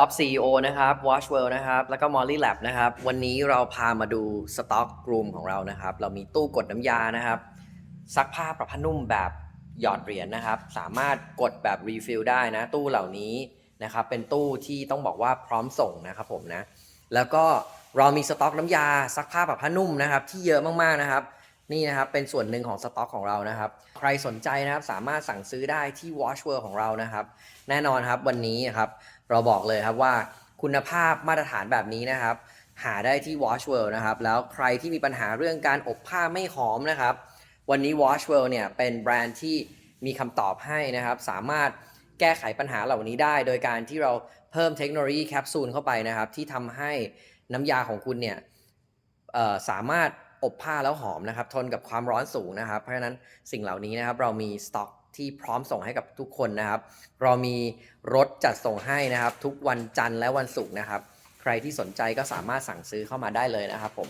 of CEO นะครับ Watch World นะครับ แล้วก็ Molly Lab นะครับ วันนี้เราพามาดูสต็อกรูมของเรานะครับ เรามีตู้กดน้ำยานะครับ ซักผ้าประผ้านุ่มแบบหยอดเหรียญนะครับ สามารถกดแบบรีฟิลได้นะ ตู้เหล่านี้นะครับ เป็นตู้ที่ต้องบอกว่าพร้อมส่งนะครับผมนะ แล้วก็เรามีสต็อกน้ำยาซักผ้าแบบผ้านุ่มนะครับ ที่เยอะมากๆนะครับ นี่นะครับเป็นส่วนหนึ่งของสต็อกของเรานะครับ ใครสนใจนะครับสามารถสั่งซื้อได้ที่ Watch World ของเรานะครับ แน่นอนครับวันนี้ครับเราบอกเลยครับว่าคุณภาพมาตรฐานแบบนี้นะครับ หาได้ที่ Watch World นะครับ แล้วใครที่มีปัญหาเรื่องการอบผ้าไม่หอมนะครับ วันนี้ Watch World เนี่ยเป็นแบรนด์ที่มีคำตอบให้นะครับ สามารถแก้ไขปัญหาเหล่านี้ได้ โดยการที่เราเพิ่มเทคโนโลยีแคปซูลเข้าไปนะครับ ที่ทำให้น้ำยาของคุณเนี่ยสามารถ อบผ้าแล้วหอมนะครับ ทนกับความร้อนสูงนะครับ เพราะฉะนั้นสิ่งเหล่านี้นะครับเรามีสต็อกที่พร้อมส่งให้กับทุกคนนะครับ เรามีรถจัดส่งให้นะครับ ทุกวันจันทร์และวันศุกร์นะครับ ใครที่สนใจก็สามารถสั่งซื้อเข้ามาได้เลยนะครับผม